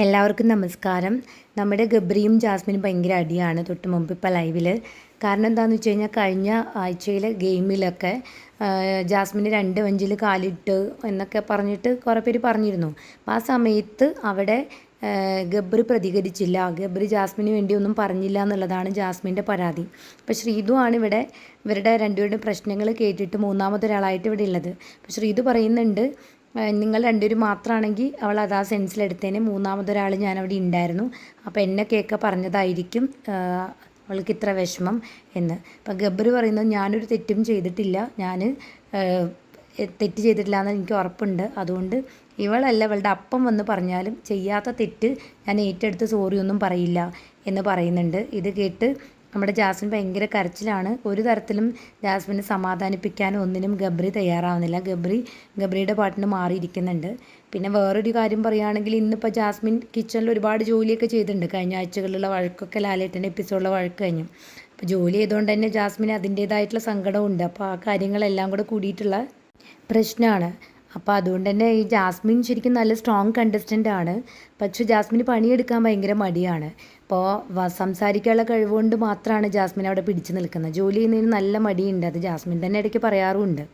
എല്ലാവർക്കും നമസ്കാരം. നമ്മുടെ ഗബ്രിയും ജാസ്മിനും ഭയങ്കര അടിയാണ് തൊട്ട് മുമ്പ് ഇപ്പോൾ ലൈവിൽ കാരണം എന്താണെന്ന് വെച്ച് കഴിഞ്ഞാൽ കഴിഞ്ഞ ആഴ്ചയിലെ ഗെയിമിലൊക്കെ ജാസ്മിന് രണ്ട് വഞ്ചിൽ കാലിട്ട് എന്നൊക്കെ പറഞ്ഞിട്ട് കുറേ പേര് പറഞ്ഞിരുന്നു. ആ സമയത്ത് അവിടെ ഗബ്രി പ്രതികരിച്ചില്ല. ഗബ്രി ജാസ്മിന് വേണ്ടി ഒന്നും പറഞ്ഞില്ല എന്നുള്ളതാണ് ജാസ്മിന്റെ പരാതി. അപ്പോൾ ശ്രീതു ആണ് ഇവിടെ ഇവരുടെ രണ്ടുപേരുടെ പ്രശ്നങ്ങൾ കേട്ടിട്ട് മൂന്നാമതൊരാളായിട്ട് ഇവിടെ ഉള്ളത്. അപ്പോൾ ശ്രീതു പറയുന്നുണ്ട് നിങ്ങൾ രണ്ടുപേരും മാത്രമാണെങ്കിൽ അവൾ അത് ആ സെൻസിലെടുത്തേനെ. മൂന്നാമതൊരാൾ ഞാൻ അവിടെ ഉണ്ടായിരുന്നു അപ്പോൾ എന്നെ കേൾക്ക പറഞ്ഞതായിരിക്കും അവൾക്ക് ഇത്ര വിഷമം എന്ന്. അപ്പം ഗബ്ബർ പറയുന്നത് ഞാനൊരു തെറ്റും ചെയ്തിട്ടില്ല. ഞാൻ തെറ്റ് ചെയ്തിട്ടില്ല എന്ന് എനിക്ക് ഉറപ്പുണ്ട്. അതുകൊണ്ട് ഇവളല്ല അവളുടെ അപ്പം വന്ന് പറഞ്ഞാലും ചെയ്യാത്ത തെറ്റ് ഞാൻ ഏറ്റെടുത്ത് സോറിയൊന്നും പറയില്ല എന്ന് പറയുന്നുണ്ട്. ഇത് കേട്ട് നമ്മുടെ ജാസ്മിൻ ഭയങ്കര കരച്ചിലാണ്. ഒരു തരത്തിലും ജാസ്മിനെ സമാധാനിപ്പിക്കാനോ ഒന്നിനും ഗബ്രി തയ്യാറാവുന്നില്ല. ഗബ്രി ഗബ്രിയുടെ പാട്ടിന് മാറിയിരിക്കുന്നുണ്ട്. പിന്നെ വേറൊരു കാര്യം പറയുകയാണെങ്കിൽ ഇന്നിപ്പോൾ ജാസ്മിൻ കിച്ചണിൽ ഒരുപാട് ജോലിയൊക്കെ ചെയ്തിട്ടുണ്ട്. കഴിഞ്ഞ ആഴ്ചകളിലുള്ള വഴക്കൊക്കെ ലാലേട്ടന്റെ എപ്പിസോഡിലെ വഴക്ക് കഴിഞ്ഞു. അപ്പോൾ ജോലി ചെയ്തുകൊണ്ട് തന്നെ ജാസ്മിന് അതിന്റേതായിട്ടുള്ള സങ്കടമുണ്ട് അപ്പോൾ ആ കാര്യങ്ങളെല്ലാം കൂടെ കൂടിയിട്ടുള്ള പ്രശ്നമാണ്. അപ്പോൾ അതുകൊണ്ട് തന്നെ ഈ ജാസ്മിൻ ശരിക്കും നല്ല സ്ട്രോങ് കണ്ടസ്റ്റന്റ് ആണ്. പക്ഷേ ജാസ്മിന് പണിയെടുക്കാൻ ഭയങ്കര മടിയാണ്. അപ്പോൾ സംസാരിക്കാനുള്ള കഴിവുകൊണ്ട് മാത്രമാണ് ജാസ്മിൻ അവിടെ പിടിച്ചു നിൽക്കുന്നത്. ജോലി ചെയ്യുന്നതിന് നല്ല മടിയുണ്ട്. അത് ജാസ്മിൻ തന്നെ ഇടയ്ക്ക് പറയാറുമുണ്ട്